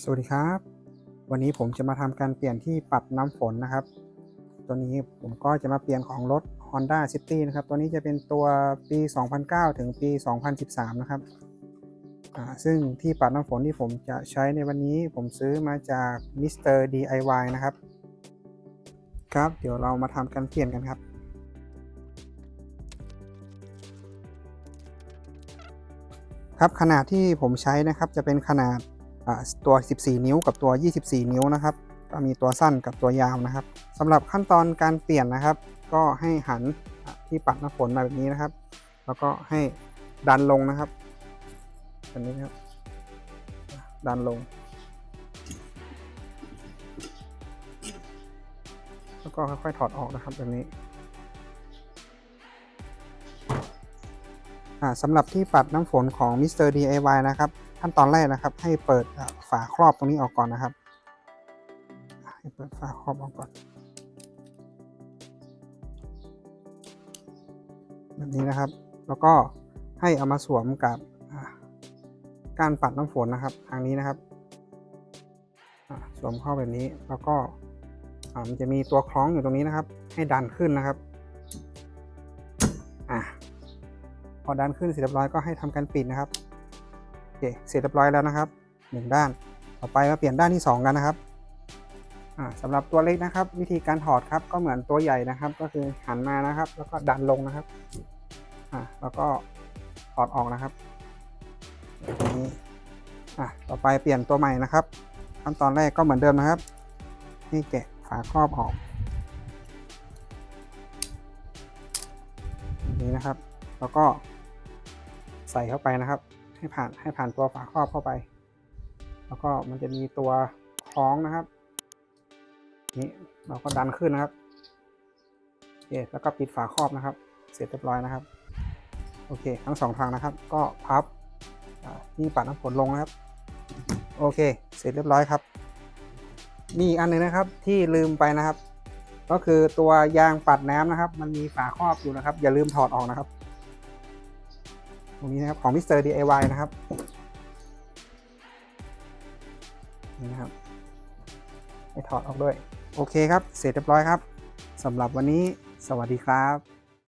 สวัสดีครับ วันนี้ผมจะมาทำการเปลี่ยนที่ปัดน้ำฝนนะครับ ตัวนี้ผมก็จะมาเปลี่ยนของรถ Honda City นะครับ ตัวนี้จะเป็นตัวปี 2009 ถึงปี 2013 นะครับซึ่งที่ปัดน้ำฝนที่ผมจะใช้ในวันนี้ผมซื้อมาจาก Mr. DIY นะครับ ครับ เดี๋ยวเรามาทำการเปลี่ยนกันครับครับขนาดที่ผมใช้นะครับจะเป็นขนาด ตัว 14 นิ้วกับตัว 24 นิ้วนะครับก็มีตัวสั้นกับตัวยาวนะครับสำหรับขั้นตอนการเปลี่ยนนะครับ ก็ให้หันที่ปัดน้ำฝนมาแบบนี้นะครับ แล้วก็ให้ดันลงนะครับแบบนี้ครับ ดันลง แล้วก็ค่อยๆถอดออกนะครับแบบนี้สำหรับที่ปัดน้ำฝนของ Mr. DIY นะครับ ขั้นตอนแรกนะครับ ให้เปิดฝาครอบตรงนี้ออกก่อนนะครับ ให้เปิดฝาครอบออกก่อนแบบนี้นะครับ แล้วก็ให้เอามาสวมกับอ่าการปัดน้ำฝนนะครับทางนี้นะครับสวมเข้าแบบนี้แล้วก็มันจะมีตัวคล้องอยู่ตรงนี้นะครับ ให้ดันขึ้นนะครับอ่าพอดันขึ้นเสร็จเรียบร้อยก็ให้ทำการปิดนะครับ เคเสร็จเรียบร้อยแล้วนะครับหนึ่งด้าน ต่อไปมาเปลี่ยนด้านที่ 2 กันนะครับอ่าสำหรับตัวเล็กนะครับ วิธีการถอดครับก็เหมือนตัวใหญ่นะครับ ก็คือหันมานะครับ แล้วก็ดันลงนะครับแล้วก็ถอดออกนะครับนี้ต่อไปเปลี่ยนตัวใหม่นะครับขั้นตอนแรกก็เหมือนเดิมนะครับ นี่แกะฝาครอบออกนี้นะครับ แล้วก็ใส่เข้าไปนะครับ ให้ผ่านให้ผ่านตัวฝาครอบเข้าไป แล้วก็มันจะมีตัวคล้องนะครับ นี่เราก็ดันขึ้นนะครับโอเคแล้วก็ปิดฝาครอบนะครับ เสร็จเรียบร้อยนะครับ โอเค ทั้งสองทางนะครับ ก็พับอ่าที่ปัดน้ำฝนลงนะครับ โอเค เสร็จเรียบร้อยครับ มีอันหนึงนะครับที่ลืมไปนะครับ ก็คือตัวยางปัดน้ำนะครับ มันมีฝาครอบอยู่นะครับ อย่าลืมถอดออกนะครับ รงนี้นะครับของ Mr. DIY นะครับนี่นะครับให้ถอดออกด้วย โอเคครับ เสร็จเรียบร้อยครับสำหรับวันนี้ สวัสดีครับ